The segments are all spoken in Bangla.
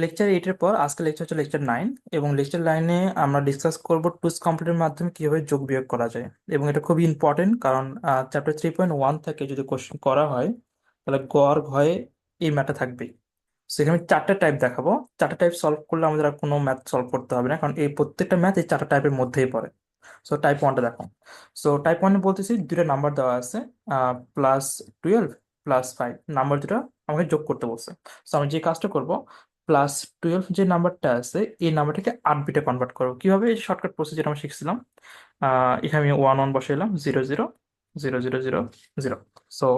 লেকচার এইটের পর, আজকে লেকচার হচ্ছে লেকচার নাইন এবং লেকচার নাইনে আমরা ডিসকাস করব টুস কমপ্লিটের মাধ্যমে কীভাবে যোগ বিয়োগ করা যায়। এবং এটা খুবই ইম্পর্টেন্ট কারণ চ্যাপ্টার থ্রি পয়েন্ট ওয়ান থেকে যদি কোশ্চেন করা হয়, তাহলে গ আর ঘয়ে এই ম্যাথটা থাকবেই। সেখানে আমি চারটা টাইপ দেখাবো। চারটা টাইপ সলভ করলে আমাদের আর কোনো ম্যাথ সলভ করতে হবে না, কারণ এই প্রত্যেকটা ম্যাথ এই চারটা টাইপের মধ্যেই পড়ে। সো টাইপ ওয়ানটা দেখো। সো টাইপ ওয়ানে বলতেছি দুটা নাম্বার দেওয়া আছে plus twelve plus five number দুটো আমাকে যোগ করতে বলছে। সো আমি যে কাজটা করব প্লাস টুয়েলভ যে নাম্বারটা আছে, এই নাম্বারটাকে আট বিটে কনভার্ট করো। কীভাবে? এই শর্টকাট প্রসেস যেটা শিখছিলাম। এখানে আমি one one বসাইলাম zero zero zero zero zero zero so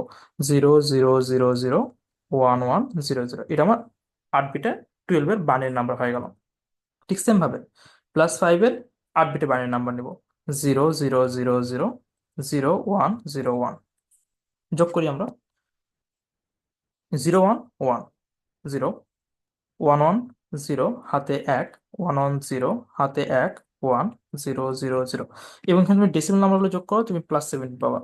zero zero zero zero one one zero zero এটা আমার আট বিটে টুয়েলভের বানের নাম্বার হয়ে গেল। ঠিক সেম ভাবে। প্লাস ফাইভের আট বিটে বাইনারি নাম্বার নিব। Zero zero zero zero zero one zero one যোগ করি আমরা। Zero one one zero one one zero হাতে এক ওয়ান ওয়ান জিরো হাতে এক ওয়ান জিরো জিরো জিরো এবং এখানে তুমি ডেসিমাল নাম্বারগুলো যোগ করো, তুমি প্লাস সেভেন পাবা।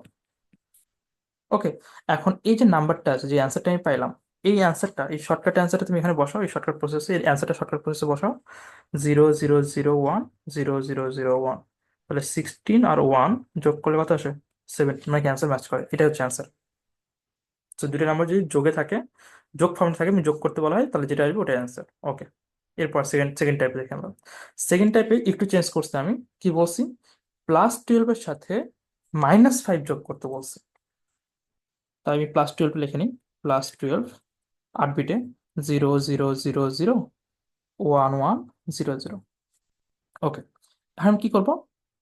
ওকে এখন এই যে নাম্বারটা আছে, যে অ্যান্সারটা আমি পাইলাম, এই অ্যান্সারটা এই শর্টকাট অ্যান্সারটা তুমি এখানে বসাও, এই শর্টকাট প্রসেসে এই অ্যান্সারটা শর্টকাট প্রসেসে বসাও। Zero zero zero one zero zero zero one তাহলে সিক্সটিন আর ওয়ান যোগ করলে কত আসে? সেভেন্টিন মানে ক্যান্সার ম্যাচ করে? এটা হচ্ছে অ্যান্সার তো দুটো নাম্বার যদি যোগে থাকে, যোগ ফর্মে থাকে যোগ করতে বলা হয়, তাহলে যেটা আসবে ওটাই অ্যান্সার ওকে এরপর সেকেন্ড সেকেন্ড টাইপে দেখে আমরা। সেকেন্ড টাইপে একটু চেঞ্জ করছি আমি। কি বলছি? প্লাস টুয়েলভের সাথে মাইনাস ফাইভ যোগ করতে বলছি। তাই আমি প্লাস টুয়েলভ লিখে নিই। প্লাস টুয়েলভ আট বিটে zero zero zero zero one one zero zero okay এখন কি করব?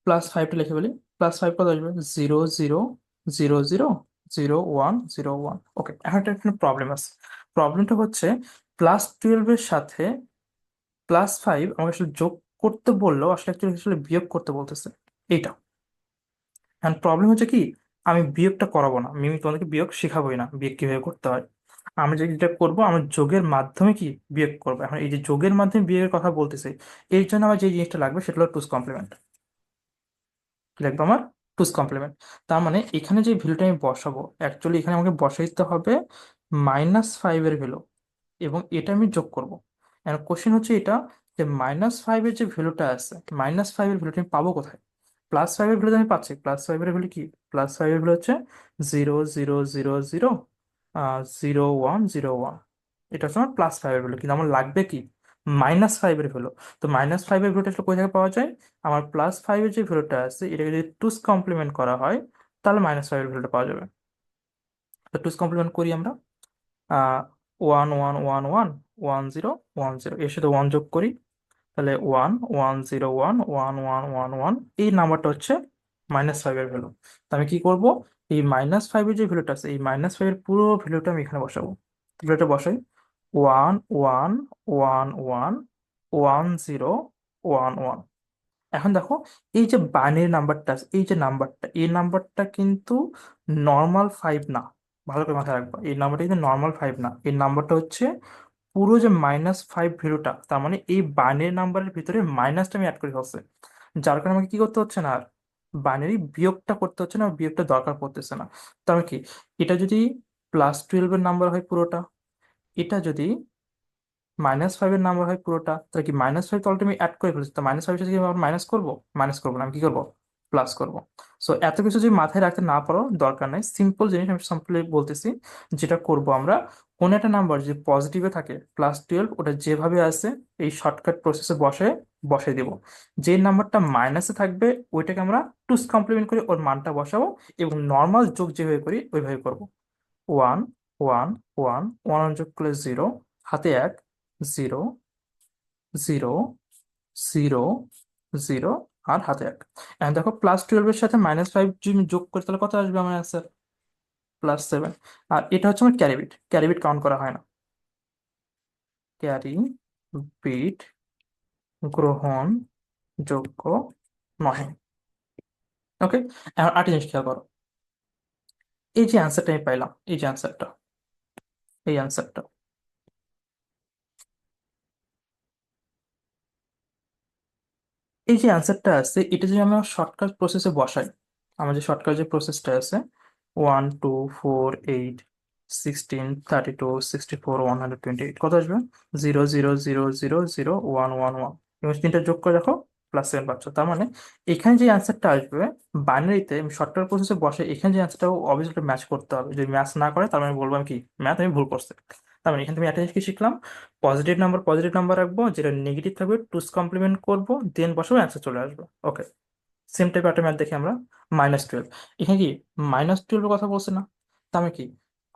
প্লাস ফাইভটা লিখে ফেলি। প্লাস ফাইভ কত আসবে? Zero zero zero zero zero one zero one. Okay এখন একটা প্রবলেম আছে। প্রবলেমটা হচ্ছে প্লাস টুয়েলভের সাথে প্লাস ফাইভ আমাকে আসলে যোগ করতে বলল আসলে অ্যাকচুয়ালি আসলে বিয়োগ করতে বলতেছে। এইটা। এখন প্রবলেম হচ্ছে কি, আমি বিয়োগটা করাবো না। আমি তোমাদেরকে বিয়োগ শেখাবোই না, বিয়োগ কীভাবে করতে হয়। আমি যেটা করব, আমি যোগের মাধ্যমে কি বিয়োগ করব? এখন এই যে যোগের মাধ্যমে বিয়োগের কথা বলতেছে, এর জন্য আমার যে জিনিসটা লাগবে সেটা হলো টুস কমপ্লিমেন্ট লিখব আমার? টুস কমপ্লিমেন্ট তার মানে এখানে যে ভ্যালুটা আমি বসাবো অ্যাকচুয়ালি এখানে আমাকে বসাইতে হবে মাইনাস ফাইভের ভ্যালু এবং এটা আমি যোগ করব। এখন কোশ্চেন হচ্ছে এটা যে মাইনাস ফাইভের যে ভ্যালুটা আছে মাইনাস ফাইভের ভ্যালুটা আমি পাবো কোথায়? প্লাস ফাইভের ভ্যালু আমি পাচ্ছি। প্লাস ফাইভের ভ্যালু কি? প্লাস ফাইভের ভ্যালু হচ্ছে zero zero zero zero zero one zero one এটা হচ্ছে আমার প্লাস ফাইভের ভ্যালু কিন্তু আমার লাগবে কি? মাইনাস ফাইভের ভ্যালু তো মাইনাস ফাইভের ভ্যালুটা আসলে কোথা থেকে পাওয়া যায়? আমার প্লাস ফাইভের যে ভ্যালুটা আছে, এটাকে যদি টুস কমপ্লিমেন্ট করা হয়, তাহলে মাইনাস ফাইভের ভ্যালুটা পাওয়া যাবে। তো টুস কমপ্লিমেন্ট করি আমরা। One one one one one zero one zero এর সাথে ওয়ান যোগ করি, তাহলে one one zero one one one one one এই নাম্বারটা হচ্ছে মাইনাস ফাইভের ভ্যালু তো আমি কি করব? এই মাইনাস ফাইভের যে ভ্যালুটা আছে, এই মাইনাস ফাইভের পুরো ভ্যালুটা আমি এখানে বসাবো। ভ্যালুটা বসাই। One one one one one, zero, one one. এখন দেখো, এই যে বাইনারি নাম্বারটা আছে, এই যে নাম্বারটা এই নাম্বারটা কিন্তু নর্মাল ফাইভ না। ভালো করে মাথায় রাখবা, এই নাম্বারটা কিন্তু নর্মাল ফাইভ না। এই নাম্বারটা হচ্ছে পুরো যে মাইনাস ফাইভ ভ্যালুটা, তার মানে এই বাইনারি নাম্বারের ভিতরে মাইনাসটা আমি অ্যাড করে ফেলছে। যার কারণে আমাকে কি করতে হচ্ছে না আর? বাইনারি বিয়োগটা করতে হচ্ছে না, বিয়োগটা দরকার পড়তেছে না। তার মানে কি? এটা যদি প্লাস টুয়েলভের নাম্বার হয় পুরোটা এটা যদি মাইনাস ফাইভের নাম্বার হয় পুরোটা, তাহলে কি মাইনাস ফাইভ তো অলরেডি অ্যাড করে ফেলেছি, তো মাইনাস ফাইভ সাথে কি মাইনাস করব? মাইনাস করব না, আমি কি করব? প্লাস করব। সো এত কিছু যদি মাথায় রাখতে না পারো, দরকার নাই। সিম্পল জিনিস আমি সিম্পলি বলতেছি, যেটা করব আমরা, কোনো একটা নাম্বার যদি পজিটিভে থাকে প্লাস টুয়েলভ ওটা যেভাবে আছে এই শর্টকাট প্রসেসে বসে বসে দিব। যে নাম্বারটা মাইনাসে থাকবে, ওইটাকে আমরা টুস কমপ্লিমেন্ট করে ওর মানটা বসাবো এবং নর্মাল যোগ যেভাবে করি, ওইভাবে করব। ওয়ান ওয়ান ওয়ান ওয়ান যোগ করলে জিরো, হাতে এক, জিরো জিরো জিরো জিরো আর হাতে এক। এখন দেখো প্লাস টুয়েলভের সাথে মাইনাস ফাইভ যদি যোগ করি, তাহলে কত আসবে আমার অ্যান্সার প্লাস সেভেন আর এটা হচ্ছে আমার ক্যারি বিট ক্যারি কাউন্ট করা হয় না। ক্যারি বিট গ্রহণ যোগ্য নহে। ওকে এখন আরেকটা জিনিস খেয়াল করো। এই যে অ্যান্সারটা আমি পাইলাম, এই যে অ্যান্সারটা এই অ্যান্সারটা এই যে অ্যান্সারটা আছে, এটা যদি আমরা শর্টকাট প্রসেসে বসাই, আমার যে শর্টকাট যে প্রসেসটা আছে one two four eight sixteen thirty two sixty four one hundred twenty eight কত আসবে? Zero zero zero zero zero one one one এবং তিনটা যোগ করে দেখো প্লাস সেভেন পাচ্ছ। তার মানে এখানে যে অ্যান্সারটা আসবে বাইনারিতে শর্টকাট প্রসেসে বসে এখানে যে অ্যান্সারটা অবভিয়াসলি ম্যাচ করতে হবে। যদি ম্যাচ না করে, তার মানে বলব আমি কি? ম্যাথ আমি ভুল করছি। তার মানে এখানে তুমি একটা জিনিস কি শিখলাম? পজিটিভ নাম্বার পজিটিভ নাম্বার রাখব, যেটা নেগেটিভ থাকবে টুস কমপ্লিমেন্ট করব দেন বসাবো অ্যান্সার চলে আসবে। ওকে সেম টাইপ একটা ম্যাথ দেখি আমরা মাইনাস টুয়েলভ এখানে কি? মাইনাস টুয়েলভের কথা বলছে না? তার মানে কি?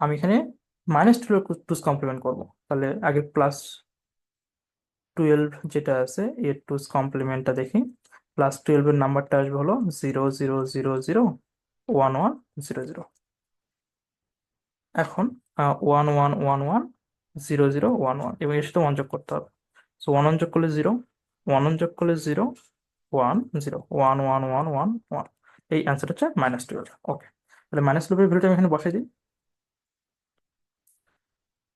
আমি এখানে মাইনাস টুয়েলভ টুস কমপ্লিমেন্ট করব। তাহলে আগে প্লাস টুয়েলভ যেটা আছে এর টু কমপ্লিমেন্টটা দেখি প্লাস টুয়েলভের নাম্বারটা আসবে হলো zero zero zero zero one one zero zero এখন one one one one zero zero one one এবং এর সাথে ওয়ান যোগ করতে হবে সো ওয়ান ওয়ান যোগ করলে জিরো ওয়ান ওয়ান যোগ করলে zero one zero one one one one one এই অ্যান্সার হচ্ছে মাইনাস টুয়েলভ ওকে তাহলে মাইনাস টুয়েলভের ভ্যালুটা আমি এখানে বসাই দিই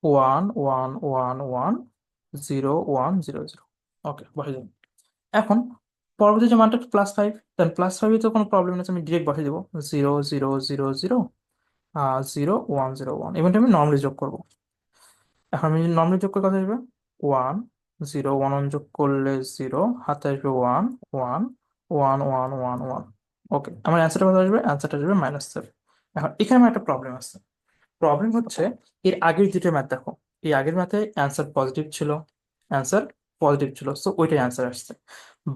one one one one zero one zero zero okay বসে দিন এখন পরবর্তী যে মানটা প্লাস ফাইভ দেন প্লাস ফাইভে তো কোনো প্রবলেম নেই আমি ডিরেক্ট বসে দেবো। Zero zero zero zero zero one zero one এবং আমি নর্মালি যোগ করব। এখন আমি নর্মালি যোগ করে কথা আসবে? ওয়ান জিরো ওয়ান ওয়ান যোগ করলে জিরো হাতে আসবে one one one one one one okay আমার অ্যান্সারটা কত আসবে? অ্যান্সারটা আসবে মাইনাস সেভেন এখন এখানে আমার একটা প্রবলেম আছে। প্রবলেম হচ্ছে, এর আগের দুটো ম্যাথ দেখো। এই আগের ম্যাথে অ্যান্সার পজিটিভ ছিল অ্যান্সার পজিটিভ ছিল সো ওইটাই অ্যান্সার আসছে।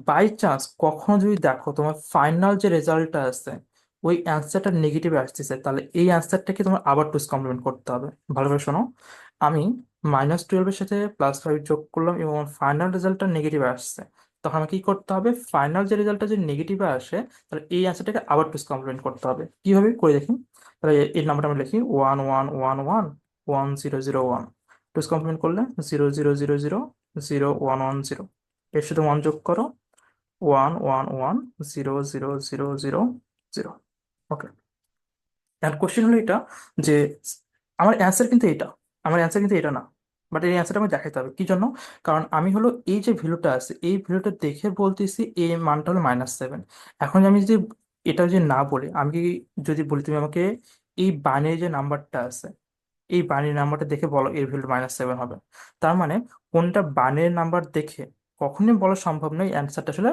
বাই চান্স কখনো যদি দেখো তোমার ফাইনাল যে রেজাল্টটা আসছে ওই অ্যান্সারটা নেগেটিভ আসতেছে, তাহলে এই অ্যান্সারটাকে তোমার আবার টুস কমপ্লিমেন্ট করতে হবে। ভালোভাবে শোনো। আমি মাইনাস টুয়েলভের সাথে প্লাস ফাইভ যোগ করলাম এবং আমার ফাইনাল রেজাল্টটা নেগেটিভ আসছে। তখন আমাকে কি করতে হবে? ফাইনাল যে রেজাল্টটা যদি নেগেটিভে আসে, তাহলে এই অ্যান্সারটাকে আবার টুস কমপ্লিমেন্ট করতে হবে। কীভাবে? করে দেখি। তাহলে এই নাম্বারটা আমি লিখি one one one one one zero zero one two's complement করলে zero zero zero zero zero one one zero এর সাথে ওয়ান যোগ করো one one one zero zero zero zero zero okay এখন কোশ্চেন হলো এটা যে, আমার অ্যান্সার কিন্তু এটা, আমার অ্যান্সার কিন্তু এটা না বাট এই অ্যান্সারটা আমি দেখাতে হবে। কি জন্য? কারণ আমি হলো এই যে ভ্যালুটা আছে, এই ভ্যালুটা দেখে বলতেছি এই মানটা হলো মাইনাস সেভেন এখন আমি যদি এটা যদি না বলি, আমি যদি বলি তুমি আমাকে এই বাইনারি যে নাম্বারটা আছে এই বাণীর নাম্বারটা দেখে বলো এর ভ্যালু মাইনাস সেভেন হবে। তার মানে কোনটা বাণীর নাম্বার দেখে কখনই বলা সম্ভব নয় অ্যান্সারটা আসলে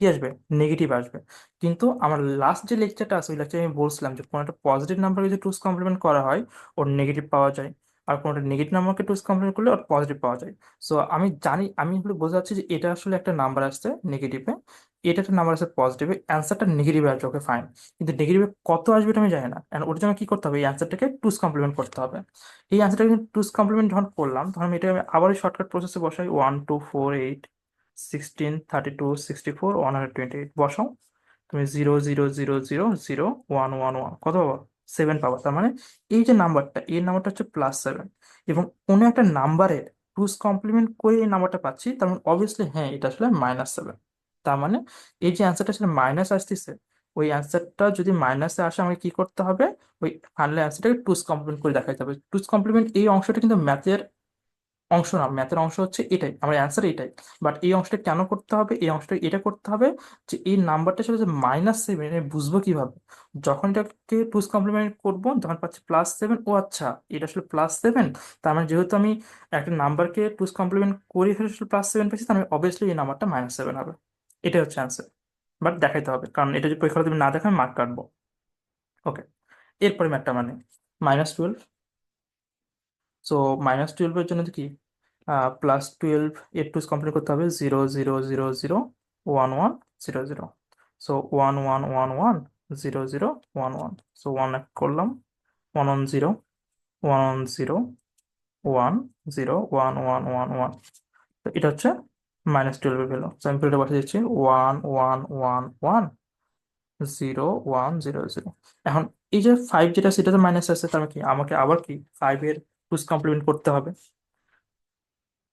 কি আসবে? নেগেটিভ আসবে। কিন্তু আমার লাস্ট যে লেকচারটা আছে, ওই লেকচারে আমি বলছিলাম যে কোনো একটা পজিটিভ নাম্বারকে যদি টুস কমপ্লিমেন্ট করা হয়, ওর নেগেটিভ পাওয়া যায়। আর কোনোটা নেগেটিভ নাম্বারকে টুস কমপ্লিমেন্ট করলে ওর পজিটিভ পাওয়া যায়। সো আমি জানি, আমি হলো বোঝা যাচ্ছে যে এটা আসলে একটা নাম্বার আসছে নেগেটিভে এটা একটা নাম্বার আছে পজিটিভে অ্যান্সারটা নেগেটিভে আসবে ওকে ফাইন কিন্তু নেগেটিভে কত আসবে এটা আমি জানি না। And ওটার জন্য কি করতে হবে? এই অ্যান্সারটাকে টুস কমপ্লিমেন্ট করতে হবে। এই অ্যান্সারটাকে টুস কমপ্লিমেন্ট যখন করলাম, তখন আমি এটা আমি আবার শর্টকাট প্রসেসে বসাই। One two four eight sixteen thirty two sixty four one hundred twenty eight বসাও। তুমি zero zero zero zero zero one one one কত পাবা? সেভেন পাবো তার মানে এই যে নাম্বারটা, এই নাম্বারটা হচ্ছে প্লাস সেভেন এবং কোনো একটা নাম্বারের টুস কমপ্লিমেন্ট করে এই নাম্বারটা পাচ্ছি, তার মানে অবভিয়াসলি হ্যাঁ এটা আসলে মাইনাস সেভেন তার মানে এই যে অ্যান্সারটা আসলে মাইনাস আসতেছে, ওই অ্যান্সারটা যদি মাইনাসে আসে আমাকে কি করতে হবে? ওই ফাইনাল অ্যান্সারটাকে টুস কমপ্লিমেন্ট করে দেখাতে হবে। টুস কমপ্লিমেন্ট এই অংশটা কিন্তু ম্যাথের অংশ না ম্যাথের অংশ হচ্ছে এটাই, আমার অ্যান্সার এটাই। বাট এই অংশটা কেন করতে হবে? এই অংশটা এটা করতে হবে যে এই নাম্বারটা যে মাইনাস সেভেন বুঝব কীভাবে? যখন এটাকে টুস কমপ্লিমেন্ট করব, তখন পাচ্ছি প্লাস সেভেন ও আচ্ছা এটা আসলে প্লাস সেভেন তার মানে যেহেতু আমি একটা নাম্বারকে টুস কমপ্লিমেন্ট করে ফেলে প্লাস সেভেন পেয়েছি, তার মানে অবভিয়াসলি এই নাম্বারটা মাইনাস সেভেন হবে। এটাই হচ্ছে অ্যান্সার বাট দেখাইতে হবে, কারণ এটা যদি পরীক্ষা তুমি না দেখো আমি মার্ক কাটবো। ওকে এরপরে ম্যাথটা মানে মাইনাস টুয়েলভ সো মাইনাস টুয়েলভের জন্য কি? প্লাস টুয়েলভ এর টুস কমপ্লিট করতে হবে zero zero zero zero one one zero zero so one one one one zero zero one one so one এক করলাম one one zero one one zero one zero one one one one তো এটা হচ্ছে মাইনাস টুয়েলভের ভ্যালু সো আমি ভ্যালুটা বসে দিচ্ছি one one one one zero one zero zero এখন এই যে ফাইভ যেটা সেটাতে মাইনাস আছে, তার মানে কি? আমাকে আবার কি ফাইভ টুস কমপ্লিমেন্ট করতে হবে।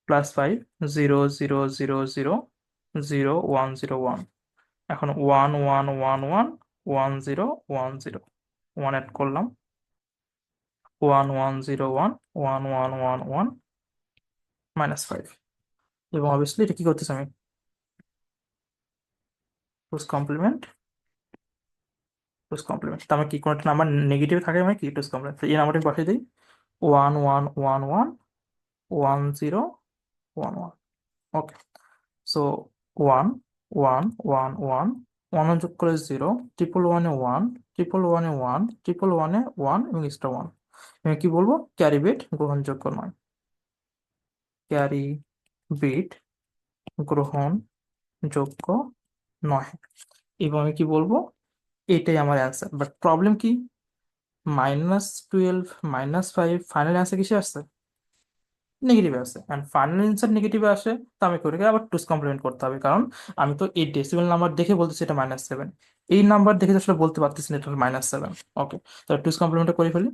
Plus five zero zero zero zero zero one zero one এখন one one one one one zero one zero one add করলাম। One one zero one one one one one minus five এবং অবভিয়াসলি এটা কি করতেছি আমি? টুস কমপ্লিমেন্ট টুস কমপ্লিমেন্ট তার কি কোনো একটা নাম্বার নেগেটিভ থাকে মানে কি টুস কমপ্লিমেন্ট এই নাম্বারটা বসিয়ে দিই। One one one one one zero, one one. Okay so one one one one one যোগ করে জিরো ট্রিপল ওয়ানে ওয়ান ট্রিপল ওয়ানে ওয়ান ট্রিপল ওয়ানে ওয়ান এবং এক্সট্রা ওয়ান আমি কি বলব? ক্যারি বিট গ্রহণযোগ্য নয়। ক্যারি বিট গ্রহণযোগ্য নয়। এবং আমি কি বলব? এটাই আমার অ্যান্সার বাট প্রবলেম কি? Minus twelve minus five final answer কিসে আসছে? নেগেটিভে আসে অ্যান্ড ফাইনাল অ্যান্সার নেগেটিভে আসে, তো আমি করে আবার টুস কমপ্লিমেন্ট করতে হবে। কারণ আমি তো এই ডেসিমেল নাম্বার দেখে বলতেছি এটা মাইনাস সেভেন এই নাম্বার দেখে তো আসলে বলতে পারতেছি না এটা মাইনাস সেভেন ওকে তাহলে টুস কমপ্লিমেন্টটা করে ফেলি।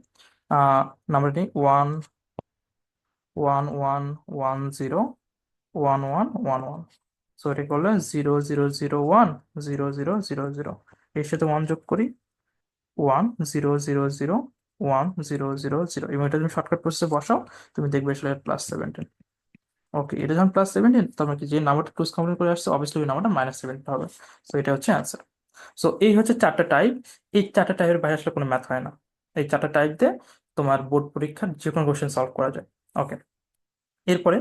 নাম্বারটি one one one one zero one one one one so এটা করলে zero zero zero one zero zero zero zero এর সাথে ওয়ান যোগ করি। One zero zero zero one zero zero zero এবং এটা তুমি তুমি দেখবে আসলে ওকে এটা যে কমপ্লিট করে আসছে নাম্বারটা হবে। এটা হচ্ছে অ্যান্সার সো এই হচ্ছে চারটা টাইপ এই চারটা বাইরে আসলে কোনো ম্যাথ হয় না। এই টাইপ দিয়ে তোমার বোর্ড পরীক্ষার যে কোনো সলভ করা যায়। ওকে এরপরে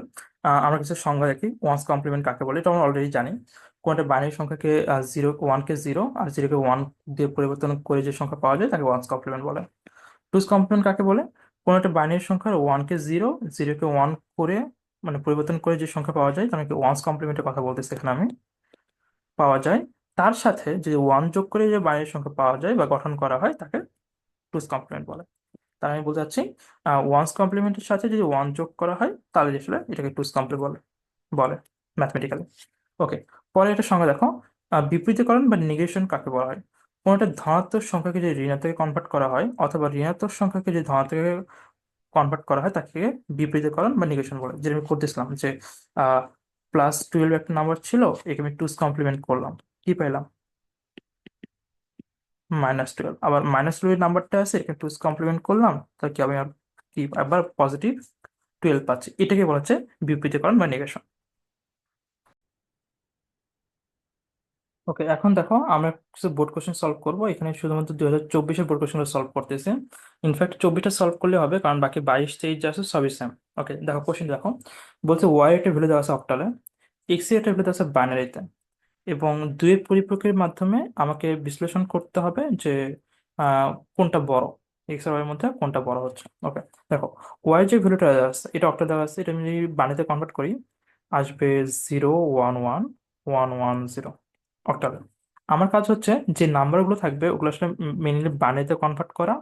আমরা কিছু সংজ্ঞা দেখি। ওয়ান্স কমপ্লিমেন্ট কাকে বলে, এটা আমরা অলরেডি জানি। কোনটা বাইনারি সংখ্যাকে জিরো ওয়ানকে জিরো আর জিরোকে ওয়ান দিয়ে পরিবর্তন করে যে সংখ্যা পাওয়া যায় তাকে ওয়ান্স কমপ্লিমেন্ট বলে। টুস কমপ্লিমেন্ট কাকে বলে? কোনো একটা বাইনারি সংখ্যার ওয়ানকে জিরো জিরোকে ওয়ান করে মানে পরিবর্তন করে যে সংখ্যা পাওয়া যায় তাকে ওয়ান্স কমপ্লিমেন্টের কথা বলতেছি এখানে আমি, পাওয়া যায়। তার সাথে যে ওয়ান যোগ করে যে বাইনারি সংখ্যা পাওয়া যায় বা গঠন করা হয়, তাকে টুস কমপ্লিমেন্ট বলে। তার আমি বলতে চাচ্ছি ওয়ান্স কমপ্লিমেন্টের সাথে যদি ওয়ান যোগ করা হয়, তাহলে আসলে এটাকে টুস কমপ্লিমেন্ট বলে বলে ম্যাথমেটিক্যালি ওকে পরে একটা সংখ্যা দেখো। বিপরীতকরণ বা নেগেশন কাকে বলা হয়? কোনো একটা ধনাত্মক সংখ্যাকে যদি ঋণাত্মকে কনভার্ট করা হয় অথবা ঋণাত্মক সংখ্যাকে যদি ধনাত্মকে কনভার্ট করা হয় তাকে বিপরীতকরণ বা নেগেশন বলে। যেটা আমি করতেছিলাম যে প্লাস টুয়েলভ একটা নাম্বার ছিল, একে আমি টুস কমপ্লিমেন্ট করলাম। কি পাইলাম? মাইনাস টুয়েলভ আবার মাইনাস টুয়েলভ নাম্বারটা আছে, একে টুস কমপ্লিমেন্ট করলাম, তাহলে কি আমি কি? আবার পজিটিভ টুয়েলভ পাচ্ছি। এটাকে বলা হচ্ছে বিপরীতকরণ বা নেগেশন ওকে, এখন দেখো আমরা কিছু বোর্ড কোশ্চেন সলভ করব। এখানে শুধুমাত্র দুই হাজার চব্বিশের বোর্ড কোশ্চেন সলভ করতেছি। ইনফ্যাক্ট চব্বিশটা সলভ করলে হবে, কারণ বাকি বাইশ, তেইশ যা আছে, সবই সেম ওকে, দেখো কোশ্চেন দেখো। বলছে ওয়াই একটা ভ্যালু দেওয়া আছে অক্টালে এক্সের ভ্যালু দেওয়া আছে বাইনারিতে এবং দুইয়ের পরিপ্রেক্ষির মাধ্যমে আমাকে বিশ্লেষণ করতে হবে যে কোনটা বড়। এক্স আর ওয়াই এর মধ্যে কোনটা বড় হচ্ছে। ওকে, দেখো ওয়াই যে ভ্যালুটা দেওয়া আছে, এটা অক্টা দেওয়া আছে, এটা আমি যদি বানিতে কনভার্ট করি, আসবে zero one one one one zero অক্টালে আমার কাজ হচ্ছে যে নাম্বারগুলো থাকবে, ওগুলো আসলে মেনলি বানিতে কনভার্ট করা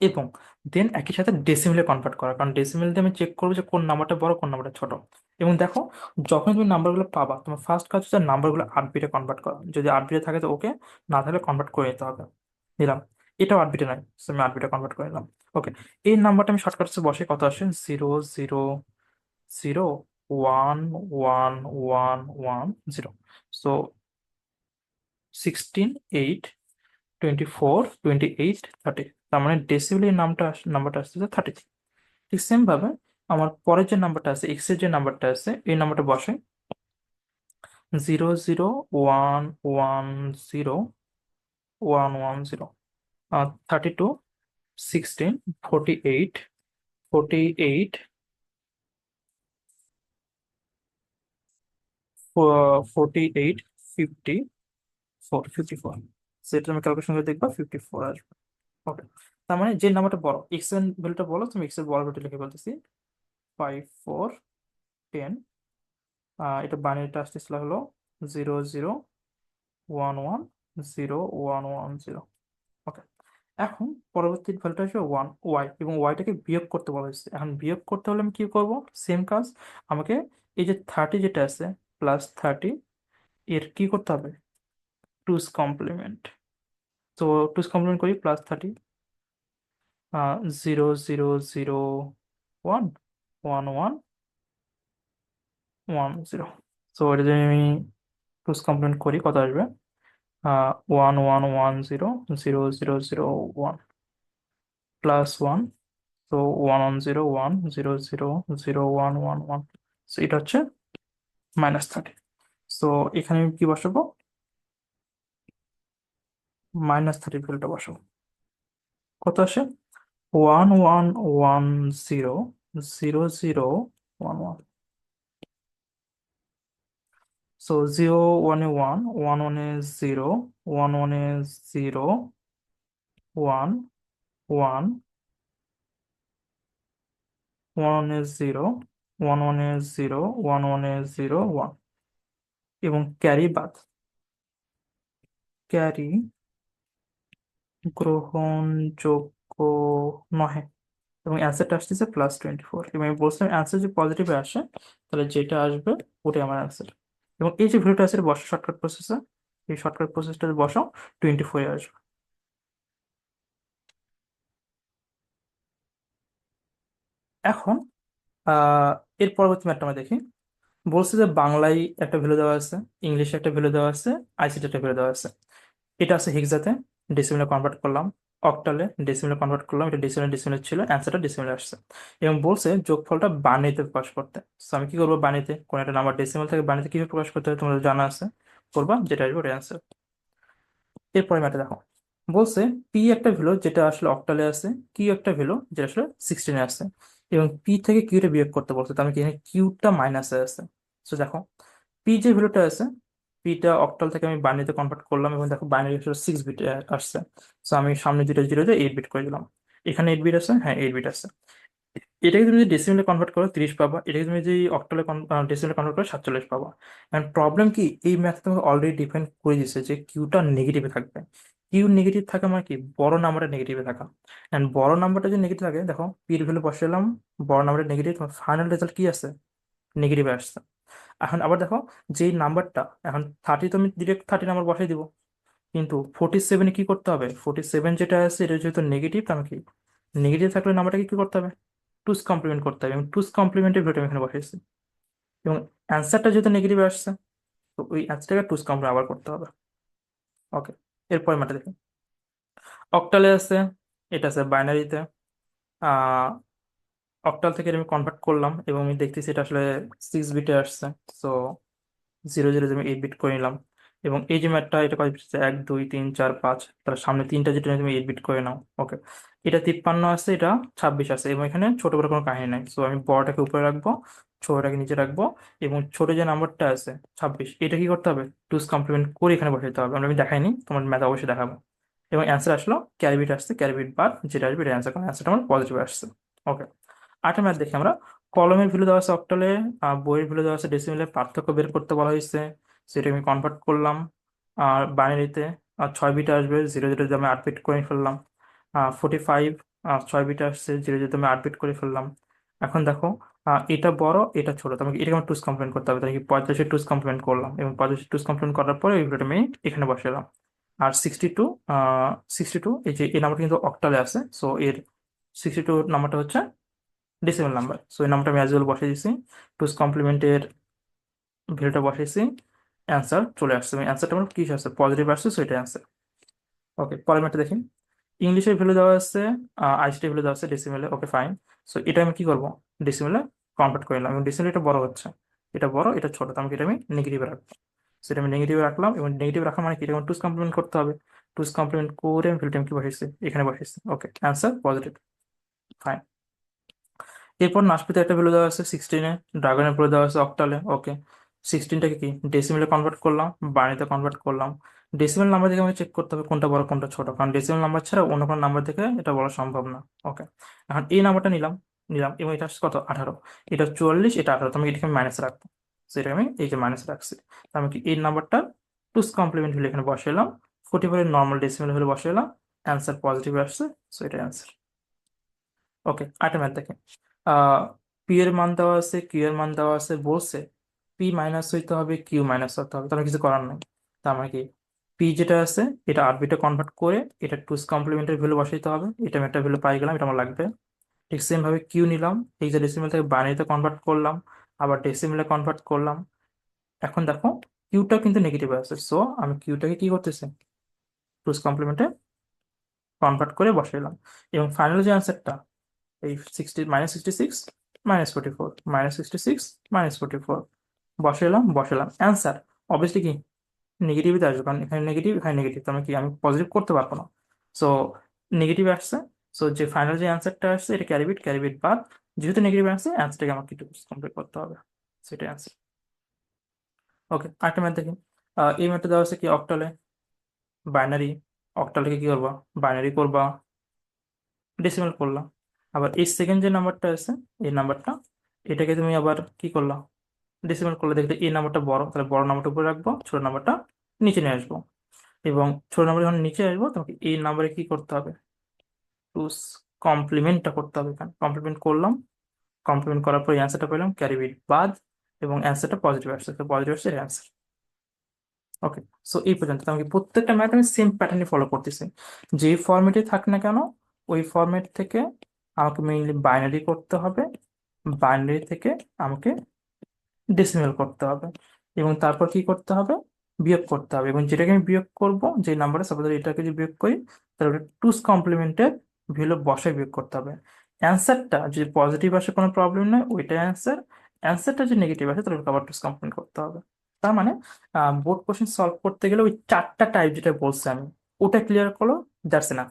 এবং দেন একই সাথে ডেসিমেলে কনভার্ট করা। কারণ ডেসিমেল দিয়ে আমি চেক করব যে কোন নাম্বারটা বড়, কোন নাম্বারটা ছোট। এবং দেখো যখন তুমি নাম্বারগুলো পাবা, তোমার ফার্স্ট কাজ হচ্ছে নাম্বারগুলো আট বিটে কনভার্ট করা। যদি আট বিটে থাকে তো ওকে না থাকলে কনভার্ট করে নিতে হবে। নিলাম। এটাও আট বিটে নয় আমি আট বিটে কনভার্ট করে নিলাম। ওকে এই নাম্বারটা আমি শর্টকাটসে বসে কত আসে? Zero zero zero one one one one zero so sixteen eight twenty four twenty eight thirty তার মানে ডেসিবেলের নামটা নাম্বারটা আসতেছে থার্টি ঠিক সেম ভাবে আমার পরের যে নাম্বারটা আছে এক্সের যে নাম্বারটা আছে, এই নাম্বারটা বসে zero zero one one zero one one zero thirty two sixteen forty eight forty eight forty eight fifty four, fifty four. সেটা তুমি ক্যালকুলেশন করে দেখবা ফিফটি ফোর আসবে। ওকে তার মানে যে নাম্বারটা বড় এক্সের ভ্যালুটা বলো, তুমি এক্সের বড় ভ্যালুটা লিখে বলতেছি ফাইভ ফোর টেন এটা বাইনারিটা আসতেছিল হলো zero zero one one zero one one zero okay এখন পরবর্তী ভ্যালুটা আসবে ওয়ান ওয়াই এবং ওয়াইটাকে বিয়োগ করতে বলা হয়েছে। এখন বিয়োগ করতে হলে আমি কি করব? সেম কাজ, আমাকে এই যে থার্টি যেটা আছে প্লাস থার্টি এর কি করতে হবে? টুস কমপ্লিমেন্ট তো টুস কমপ্লিমেন্ট করি plus thirty zero zero zero one one one one zero so এটা যদি আমি টুস কমপ্লিমেন্ট করি, কত আসবে? One one one zero zero zero zero one plus one তো one one zero one zero zero zero one one one so এটা হচ্ছে মাইনাস থার্টি সো এখানে আমি কি বসাবো? মাইনাস থার্টি ভ্যালুটা বসাবো। কত আসে? One one one zero zero zero one one so zero ওয়ানে ওয়ান ওয়ান ওয়ানে জিরো ওয়ান ওয়ানে জিরো ওয়ান ওয়ান ওয়ান ওয়ানে জিরো ওয়ান ওয়ানে জিরো ওয়ান ওয়ানে জিরো ওয়ান এবং ক্যারি বাদ। ক্যারি গ্রহণযোগ্য নহে। এবং অ্যান্সারটা আসতেছে প্লাস টোয়েন্টি ফোর এবং আমি বলছিলাম অ্যান্সার যদি পজিটিভে আসে, তাহলে যেটা আসবে ওটাই আমার অ্যান্সার এবং এই যে ভ্যালুটা আছে বসো শর্টকাট প্রসেসে এই শর্টকাট প্রসেসটা বসাও টোয়েন্টি ফোরে আসবে। এখন এর পরবর্তী ম্যাটটা আমরা দেখি। বলছে যে বাংলায় একটা ভ্যালু দেওয়া আছে, ইংলিশে একটা ভ্যালু দেওয়া আছে আইসিটি একটা ভ্যালু দেওয়া আছে। এটা আছে হেক্সাতে ডেসিমেলে কনভার্ট করলাম অক্টালে ডেসিমেলে কনভার্ট করলাম, এটা ডেসিমেলে ডেসিমেলে ছিল অ্যান্সারটা ডেসিমেলে আসছে। এবং বলছে যোগফলটা বানিতে প্রকাশ করতে। সো আমি কি করব বানিতে কোন একটা নাম্বার ডেসিমেল থেকে বানিতে কীভাবে প্রকাশ করতে হবে তোমাদের জানা আছে? করবা, যেটা আসবে ওটা অ্যান্সার এরপরে ম্যাটে দেখো বলছে পি একটা ভ্যালু যেটা আসলে অক্টালে আছে কিউ একটা ভ্যালু যেটা আসলে সিক্সটিনে আছে। এবং পি থেকে কিউটা বিয়োগ করতে বলছে তো আমি কি এখানে কিউটা মাইনাসে আছে। সো দেখো পি যে ভ্যালুটা আছে পিটা অক্টাল থেকে আমি বাইনারিতে কনভার্ট করলাম এবং দেখো বাইনারি আসলে সিক্স বিট আসছে। তো আমি সামনে দুটো জিরো দিয়ে এইট বিট করে দিলাম। এখানে এইট বিট আছে? হ্যাঁ এইট বিট আছে। এটাকে তুমি যদি ডেসিমেলে কনভার্ট করো, তিরিশ পাবা। এটাকে তুমি যদি অক্টালে ডেসিমেলে কনভার্ট করো, সাতচল্লিশ পাবা। এন্ড প্রবলেম কি? এই ম্যাথ তোমাকে অলরেডি ডিফাইন করে দিচ্ছে যে কিউটা নেগেটিভে থাকবে। কিউ নেগেটিভ থাকা মানে কি? বড় নাম্বারটা নেগেটিভে থাকা। এন্ড বড় নাম্বারটা যদি নেগেটিভ থাকে, দেখো পির ভ্যালু বসালাম বড় নাম্বারটা নেগেটিভ ফাইনাল রেজাল্ট কি আছে? নেগেটিভে আসছে। এখন আবার দেখো যেই নাম্বারটা, এখন থার্টি তো আমি ডিরেক্ট থার্টি নাম্বার বসাই দিব। কিন্তু ফোর্টি সেভেনে কি করতে হবে? ফোর্টি সেভেন যেটা আছে, এটা যেহেতু নেগেটিভ তাহলে কি? নেগেটিভ থাকলে নাম্বারটাকে কী করতে হবে? টুস কমপ্লিমেন্ট করতে হবে। এবং টুস কমপ্লিমেন্টের ভ্যালু আমি এখানে বসাইছি। এবং অ্যান্সারটা যেহেতু নেগেটিভ আসছে, তো ওই অ্যান্সারটাকে টুস কমপ্লিমেন্ট আবার করতে হবে। ওকে এরপরে মাঠে দেখি। অক্টালে আছে, এটা আছে বাইনারিতে অক্টাল থেকে আমি কনভার্ট করলাম এবং আমি দেখতেছি এটা আসলে সিক্স বিটে আসছে। সো জিরো জিরো আমি এইট বিট করে নিলাম। এবং এই যে ম্যাথটা এটা কয় বিট এক, দুই, তিন, চার, পাঁচ। তার সামনে তিনটা যেটা তুমি এইট বিট করে নাও। ওকে এটা তিপ্পান্ন আছে, এটা ছাব্বিশ আছে এবং এখানে ছোট বড় কোনো কাহিনী নাই। সো আমি বড়টাকে উপরে রাখব, ছোটটাকে নিচে রাখব এবং ছোট যে নাম্বারটা আছে, ছাব্বিশ, এটা কি করতে হবে? টুস কমপ্লিমেন্ট করে এখানে বসাইতে হবে। আমরা আমি দেখাইনি, তোমার ম্যাথ অবশ্যই দেখাবো। এবং অ্যান্সার আসলো ক্যারিবিট আসছে ক্যারিবিট বাদ যেটা আসবে, এটা অ্যান্সার কারণ অ্যান্সারটা আমার পজিটিভ আসছে। ওকে আরেকটা ম্যাথ দেখি আমরা। কলমের ভ্যালু দেওয়া আছে অক্টালে, আর বইয়ের ভ্যালু দেওয়া আছে ডেসিমেলে। পার্থক্য বের করতে বলা হয়েছে। সেটা আমি কনভার্ট করলাম। আর বাইনারিতে, আর ছয় বিট আসবে জিরো জিরো আমি আট বিট করে ফেললাম। ফোর্টি ফাইভ আর ছয় বিট আসছে জিরো জিরো আমি আট বিট করে ফেললাম। এখন দেখো এটা বড়, এটা ছোট। তোমাকে এটাকে আমার টুস কমপ্লিমেন্ট করতে হবে। তাই কি? পঁয়তাল্লিশে টুস কমপ্লিমেন্ট করলাম। এবং পঁয়তাল্লিশে টুস কমপ্লিমেন্ট করার পরে এই আমি এখানে বসালাম। আর সিক্সটি টু সিক্সটি টু এই যে এই নাম্বারটা কিন্তু অক্টালে আছে। সো এর সিক্সটি টু নাম্বারটা হচ্ছে ডেসিমেল নাম্বার সো এই নাম্বারটা আমি অ্যাজ বসিয়ে দিয়েছি টুস কমপ্লিমেন্টের ভ্যালুটা বসিয়েছি অ্যান্সার চলে আসছে। এবং অ্যান্সারটা আমার কি আসছে পজিটিভ আসছে সো এটা অ্যান্সার ওকে পরের দেখি। ইংলিশের ভ্যালু দেওয়া আছে আইসিটি ভ্যালু দেওয়া আছে ডেসিমেলে ওকে ফাইন সো এটা আমি কী করব? ডেসিমেলে কনভার্ট করে নিলাম। এবং ডেসিমেলে এটা বড় হচ্ছে। এটা বড়, এটা ছোট তো আমাকে এটা আমি নেগেটিভে রাখব। সেটা আমি নেগেটিভে রাখলাম এবং নেগেটিভ রাখা মানে কি? এটা টুস কমপ্লিমেন্ট করতে হবে। টুস কমপ্লিমেন্ট করে আমি ভ্যালুটা আমি কি বসেছি এখানে বসেছি ওকে অ্যান্সার পজিটিভ ফাইন এরপর নাশপাতি একটা ভ্যালু দেওয়া আছে সিক্সটিনে ড্রাগনের ভ্যালু দেওয়া আছে অক্টালে ওকে সিক্সটিনটাকে কি? ডেসিমেলে কনভার্ট করলাম বাণীতে কনভার্ট করলাম। ডেসিমেল নাম্বার থেকে আমাকে চেক করতে হবে কোনটা বড়, কোনটা ছোট, কারণ ডেসিমেল নাম্বার ছাড়া অন্য কোনো নাম্বার থেকে এটা বলা সম্ভব না ওকে এখন এই নাম্বারটা নিলাম নিলাম, এবং এটা কত? আঠারো। এটা চুয়াল্লিশ, এটা আঠারো তো আমি এটাকে মাইনাস রাখব। সেটা আমি এই যে মাইনাস রাখছি। আমি কি এই নাম্বারটা টুস কমপ্লিমেন্ট হলে এখানে বসাইলাম ফোর্টি ফোরের নর্মাল ডেসিমেল হলে বসাইলাম অ্যান্সার পজিটিভ আসছে সো এটা অ্যান্সার ওকে আরেকটা ম্যাথ দেখেন পি এর মান দেওয়া আছে কিউ এর মান দেওয়া আছে, বলছে পি মাইনাস হইতে হবে কিউ মাইনাস হতে হবে। তাহলে কিছু করার নাই। তার মানে কি? পি যেটা আছে, এটা আট বিটে কনভার্ট করে এটা টুস কমপ্লিমেন্টের ভ্যালু বসাইতে হবে। এটা আমি একটা ভ্যালু পাই গেলাম, এটা আমার লাগবে। ঠিক সেম ভাবে কিউ নিলাম, এই যে ডেসিমেল থেকে বাইনারিতে কনভার্ট করলাম, আবার ডেসিমেলে কনভার্ট করলাম। এখন দেখো কিউটা কিন্তু নেগেটিভ আছে। সো আমি কিউটাকে কি করতেছি? টুস কমপ্লিমেন্টে কনভার্ট করে বসাইলাম। এবং ফাইনাল যে অ্যান্সারটা এই sixty minus sixty six minus forty four minus sixty six minus forty four বসালাম বসালাম অ্যান্সার অবভিয়াসলি কি? নেগেটিভই তো আসবে, কারণ এখানে নেগেটিভ এখানে নেগেটিভ তো আমি কি, আমি পজিটিভ করতে পারব না। সো নেগেটিভ আসছে। সো যে ফাইনাল যে অ্যান্সারটা আসছে, এটা ক্যারি বিট ক্যারি বাদ। যেহেতু নেগেটিভ আসছে অ্যান্সারটাকে আমাকে একটু কমপ্লিট করতে হবে। সেটাই অ্যান্সার ওকে আরেকটা ম্যাথ দেখি। এই ম্যাথটা দেওয়া আছে কি অক্টালে বাইনারি অক্টালকে কি করবা? বাইনারি করবা। ডেসিমাল করলাম। আবার এই সেকেন্ড যে নাম্বারটা আছে, এই নাম্বারটা এটাকে তুমি আবার কি করলা? ডেসিমাল করলে, দেখলে এই নাম্বারটা বড়, তাহলে বড় নাম্বারটা উপরে রাখব, ছোট নাম্বারটা নিচে নিয়ে আসব। এবং ছোট নাম্বার যখন নিচে আসব, তোমাকে এই নাম্বারে কি করতে হবে? টু কমপ্লিমেন্টটা করতে হবে এখানে। কমপ্লিমেন্ট করলাম কমপ্লিমেন্ট করার পর অ্যান্সারটা পেলাম ক্যারি বিট বাদ, এবং অ্যান্সারটা পজিটিভ আসছে। তো পজিটিভ আসছে অ্যান্সার ওকে সো এই পর্যন্ত। তো আমাকে প্রত্যেকটা ম্যাথ আমি সেম প্যাটার্নই ফলো করতেছি। যে ফরম্যাটে থাক না কেন, ওই ফরম্যাট থেকে আমাকে মেইনলি বাইনারি করতে হবে। বাইনারি থেকে আমাকে ডেসিমেল করতে হবে এবং তারপর কি করতে হবে? বিয়োগ করতে হবে এবং যেটাকে আমি বিয়োগ করব, যে নাম্বারে সাপোজ এটাকে যদি বিয়োগ করি, তাহলে ওটা টুস কমপ্লিমেন্টের ভ্যালু বসায় বিয়োগ করতে হবে। অ্যান্সারটা যদি পজিটিভ আসে, কোনো প্রবলেম নেই, ওইটাই অ্যান্সার অ্যান্সারটা যদি নেগেটিভ আসে, তাহলে আবার টুস কমপ্লিমেন্ট করতে হবে। তার মানে বোর্ড কোশ্চেন সলভ করতে গেলে ওই চারটা টাইপ যেটা বলছি আমি, ওটা ক্লিয়ার করল দ্যাটস না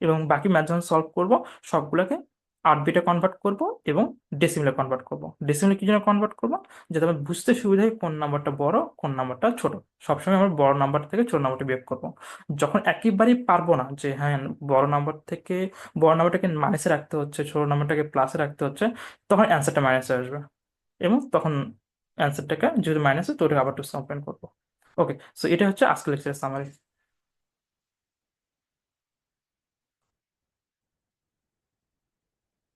এবং বাকি ম্যাথ যখন সলভ করব, সবগুলোকে আট বিটে কনভার্ট করব এবং ডেসিমেলে কনভার্ট করব। ডেসিমেলে কি জন্য কনভার্ট করব? যাতে আমার বুঝতে সুবিধা হয় কোন নাম্বারটা বড়, কোন নাম্বারটা ছোট। সবসময় আমরা বড় নাম্বার থেকে ছোট নাম্বারটা বিয়োগ করব। যখন একেবারেই পারব না যে হ্যাঁ বড় নাম্বার থেকে, বড় নাম্বারটাকে মাইনাসে রাখতে হচ্ছে, ছোট নাম্বারটাকে প্লাসে রাখতে হচ্ছে, তখন অ্যান্সারটা মাইনাসে আসবে। এবং তখন অ্যান্সারটাকে যেহেতু মাইনাসে তো ওটাকে আবার টু কমপ্লেন করব। ওকে সো এটা হচ্ছে আজকের লেকচার সামারি